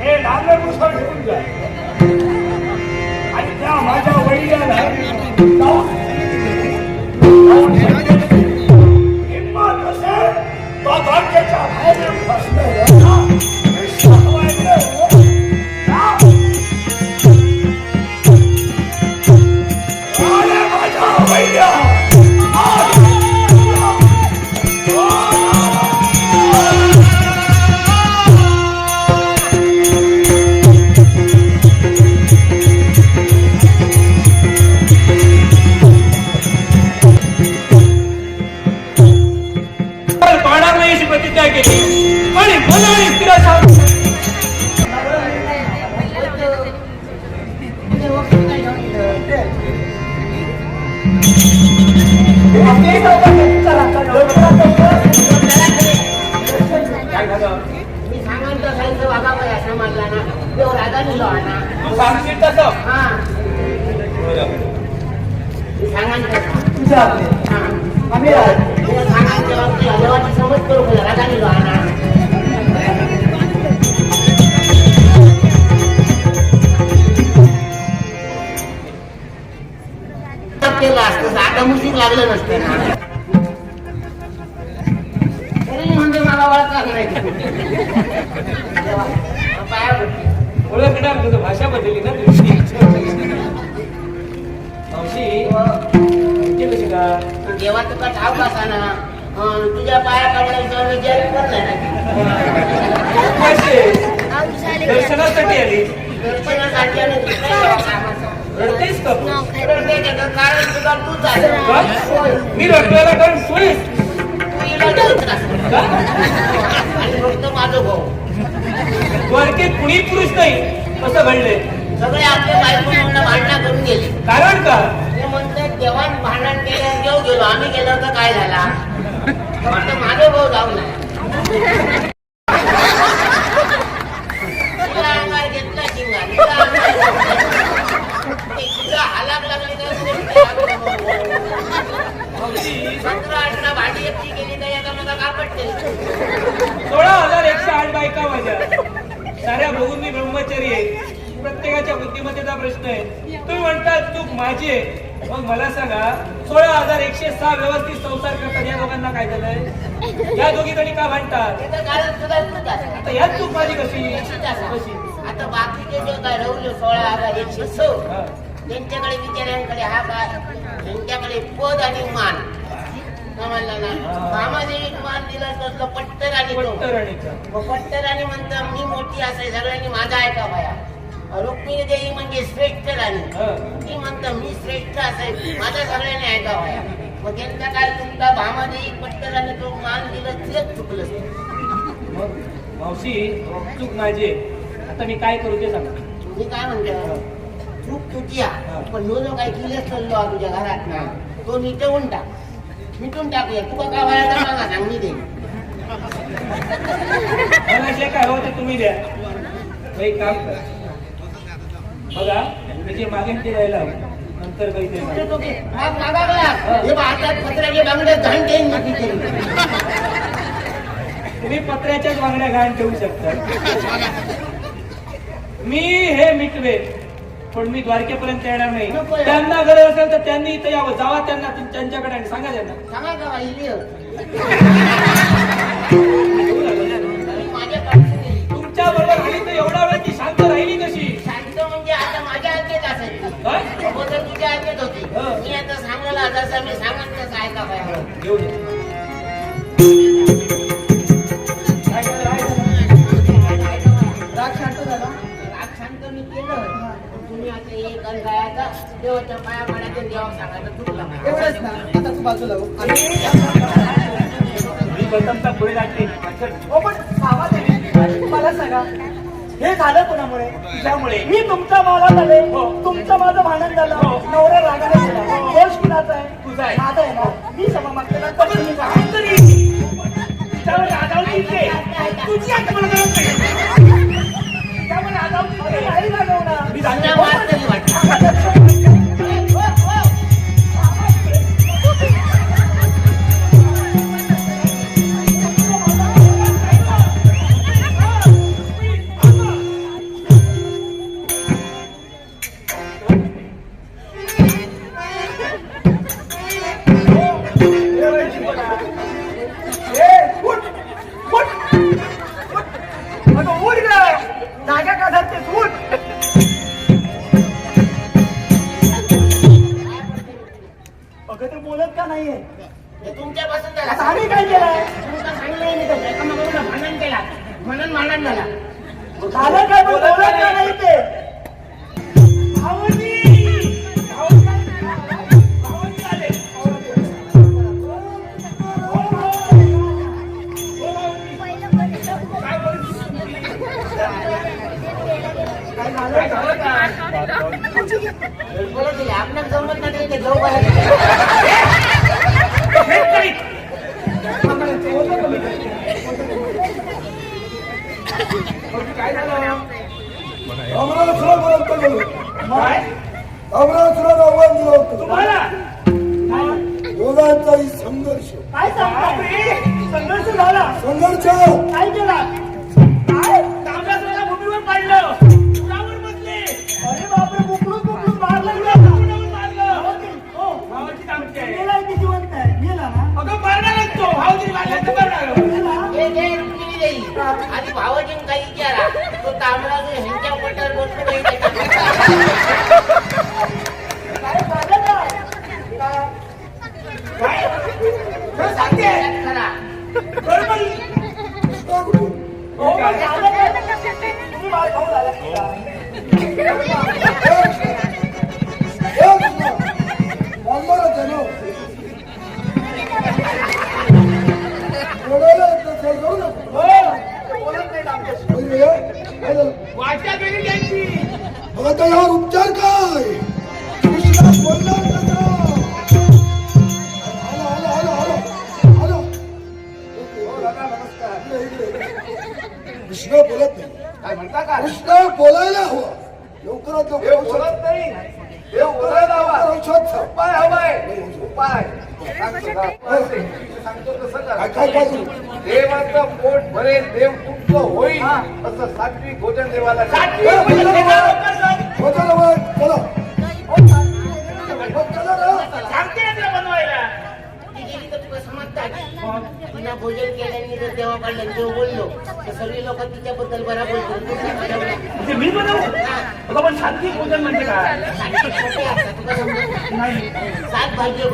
Hey, I'm not going to కార్యక్రమాలనా దేవరాజానిలో అన్నా సంగాంతి సమజ్ కरू రాజానిలో అన్నా केलं असतं आता मुशीक लागलं नसतं म्हणजे मला ओळख लागणार तुका ठाव बसाना तुझ्या पाया पडल्याशिवाय मी जेल नाही दर्शनासाठी आली. दर्शनासाठी आली. मी रडवायला कारण तू फक्त माझं भाऊ. द्वारकेत कुणी पुरुष नाही असं घडले सगळे आपले बायको भांडणा करून गेले. कारण का? देवान भांडण केलं देव गेलो. आम्ही गेलो तर काय झाला? फक्त माझं भाऊ जाऊ नये तिला अंगावर घेतला शिंगा, हालाक लागली तर सतरा अठरा भांडी एकटी गेली नाही आता मला कापड केली सोळा हजार एकशे आठ बायका माझ्या. साऱ्या बघून मी ब्रह्मचारी आहे. प्रत्येकाच्या बुद्धिमत्तेचा प्रश्न आहे. तुम्ही म्हणतात चूक माझी आहे. मग मला सांगा सोळा हजार एकशे सहा व्यवस्थित संसार करतात या दोघांना काय झालंय या दोघी जणी का भांडतात ते तर तूच आहे. आता चूक माझी कशी. कशी आता बाकीचे जे काय रवले सोळा हजार एकशे सौ. त्यांच्याकडे बिचाऱ्यांकडे हा काय त्यांच्याकडे पद आणि मान समजलं ना. सामाजिक मान दिला तर पट्टर आणि पट्टर आणि म्हणता मी मोठी असे सगळ्यांनी माझा ऐका बाया रुक्मिणी देवी म्हणजे श्रेष्ठ राणी. ती म्हणतं मी श्रेष्ठ असे माझ्या सगळ्यांनी ऐका बाया मग त्यांचा काय तुमचा भामादेवी पट्टर आणि तो मान दिलं तिलाच चुकलं. मग मावशी चूक माझी आता मी काय करू ते सांगा. मी काय म्हणतो चूक तुझी. पण नो जो काही किल्लेच चाललो तुझ्या घरात ना तो मिटवून टाक. मिटून टाकूया तुका काय व्हायला सांगा सांग मी जे काय हवं ते तुम्ही द्या. एक काम कर. बघा मी जे मागेन ते द्यायला नंतर काही सांगा. तुम्ही पत्र्याच्याच वांगड्या घाण ठेवू शकता. मी हे मिटवे पण मी द्वारकेपर्यंत येणार नाही. त्यांना गरज असेल तर त्यांनी इथं यावं. जावा त्यांना त्यांच्याकडे आणि सांगा त्यांना. सांगा. तुमच्या बरोबर आली तर एवढा वेळ ती शांत काय अगोदर तुझ्या आज्ञेत होती हं. मी आता सांगायला जसं मी सांगत तसं ऐका बाया. घेऊ? राग शांत झाला राग शांत मी केलं तुम्ही आता एक आणि गायचा देवाच्या पाया देवा सांगायचं चुकलं नाही. एवढंच ना आता तू बाजूला हो. आणि मी प्रथमता पुढे जाते हो पण बाबा देवी, मला सांगा हे झालं कोणामुळे? त्यामुळे मी तुमच्या मालात आले हो. तुमचं माझं भांडण झालं. हो. नवरा रागाने गेला दोष कुणाचा आहे? तुझा आहे. माझा आहे ना. मी क्षमा मागते ना. तर तिच्यावर रागावली. तुझी आठवण अमरावतीला आव्हान दिलं होतं. तुम्हाला? दोघांचाही संघर्ष. काय संघर्ष झाला. संघर्ष? काय केला? काय? तांब्याला भूमीवर पाडलं. उरावर बसले. अरे बापरे मारलं गेलं. मारलं. हो. भावाची तांबची आहे गेलाय की जिवंत आहे. गेला ना? अगं मारणारच तो. भावजी गेला हे घे रुक्मिणी देई भावाजीन काही विचारा तो तांबडा जो ह्यांच्या पोटावर बसतो त्याच्या आता यावर उपचार काय कृष्णा बोलणार. कृष्ण बोलत नाही. काय म्हणता काय कृष्ण बोलायला हवं. लवकरात देव लवकर औषध- नाही. देव बोलायला हवा औषध. उपाय हवाय. उपाय. सांगतो तसं काय काय? देवाचं पोट भरेल देव तुमचं होईल असं सात्विक भोजन देवाला लवकर. हो, चला मग, चला. हो, चला ना. सांगते ना तुला बनवायला ती गेली तर तुला समजतात तिला भोजन केल्याने जर देवा काढलं देव बोललो तर सगळी लोक तिच्याबद्दल बरा बोलतात तू काय बनवलं? म्हणजे मी बनवू अगं पण सात्विक भोजन म्हणजे काय? सात भाज्य?